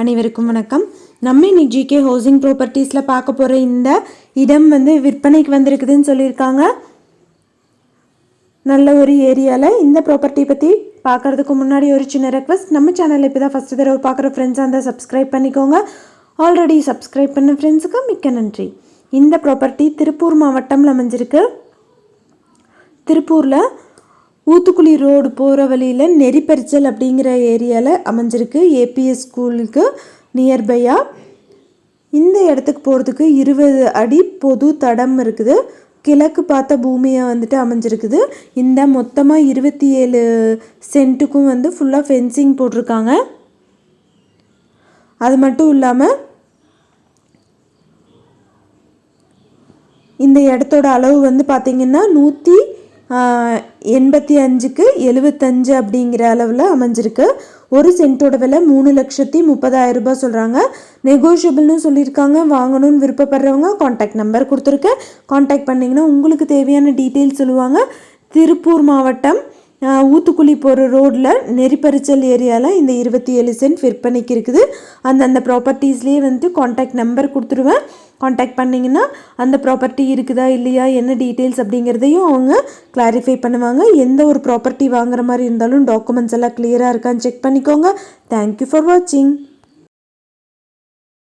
அனைவருக்கும் வணக்கம். நம்ம இன்னைக்கு ஜிகே ஹவுசிங் ப்ராப்பர்ட்டிஸில் பார்க்க போகிற இந்த இடம் வந்து விற்பனைக்கு வந்திருக்குதுன்னு சொல்லியிருக்காங்க. நல்ல ஒரு ஏரியாவில் இந்த ப்ராப்பர்ட்டி பற்றி பார்க்கறதுக்கு முன்னாடி ஒரு சின்ன ரெக்வஸ்ட் நம்ம சேனலில் இப்போ தான் ஃபஸ்ட்டு தடவை பார்க்குற ஃப்ரெண்ட்ஸாக இருந்தால் சப்ஸ்கிரைப் பண்ணிக்கோங்க. ஆல்ரெடி சப்ஸ்கிரைப் பண்ண ஃப்ரெண்ட்ஸுக்கு மிக்க நன்றி. இந்த ப்ராப்பர்ட்டி திருப்பூர் மாவட்டம்ல அமைஞ்சிருக்கு. திருப்பூரில் ஊத்துக்குழி ரோடு போகிற வழியில் நெறிப்பரிச்சல் அப்படிங்கிற ஏரியாவில் அமைஞ்சிருக்கு ஏபிஎஸ் ஸ்கூலுக்கு நியர்பையாக இந்த இடத்துக்கு போகிறதுக்கு இருபது அடி பொது தடம் இருக்குது. கிழக்கு பார்த்த பூமியை வந்துட்டு அமைஞ்சிருக்குது. இந்த மொத்தமாக இருபத்தி ஏழு சென்ட்டுக்கும் வந்து ஃபுல்லாக ஃபென்சிங் போட்டிருக்காங்க. அது மட்டும் இல்லாமல் இந்த இடத்தோட அளவு வந்து பார்த்திங்கன்னா நூற்றி எண்பத்தி அஞ்சுக்கு எழுபத்தஞ்சு அப்படிங்கிற அளவில் அமைஞ்சிருக்கு. ஒரு சென்ட்டோட விலை மூணு லட்சத்தி முப்பதாயிரம் ரூபாய் சொல்கிறாங்க நெகோஷியபிள்னு சொல்லியிருக்காங்க. வாங்கணும்னு விருப்பப்படுறவங்க காண்டாக்ட் நம்பர் கொடுத்துருக்கேன் காண்டாக்ட் பண்ணிங்கன்னா உங்களுக்கு தேவையான டீட்டெயில்ஸ் சொல்லுவாங்க. திருப்பூர் மாவட்டம் ஊத்துக்குழி போகிற ரோட்டில் நெறிப்பரிச்சல் ஏரியாவில் இந்த இருபத்தி ஏழு சென்ட் விற்பனைக்கு இருக்குது. அந்தந்த ப்ராப்பர்ட்டிஸ்லேயே வந்துட்டு காண்டாக்ட் நம்பர் கொடுத்துருவேன். காண்டாக்ட் பண்ணிங்கன்னா அந்த ப்ராப்பர்ட்டி இருக்குதா இல்லையா என்ன டீட்டெயில்ஸ் அப்படிங்கிறதையும் அவங்க கிளாரிஃபை பண்ணுவாங்க. எந்த ஒரு ப்ராப்பர்ட்டி வாங்குற மாதிரி இருந்தாலும் டாக்குமெண்ட்ஸ் எல்லாம் கிளியராக இருக்கான்னு செக் பண்ணிக்கோங்க. தேங்க்யூ ஃபார் வாட்சிங்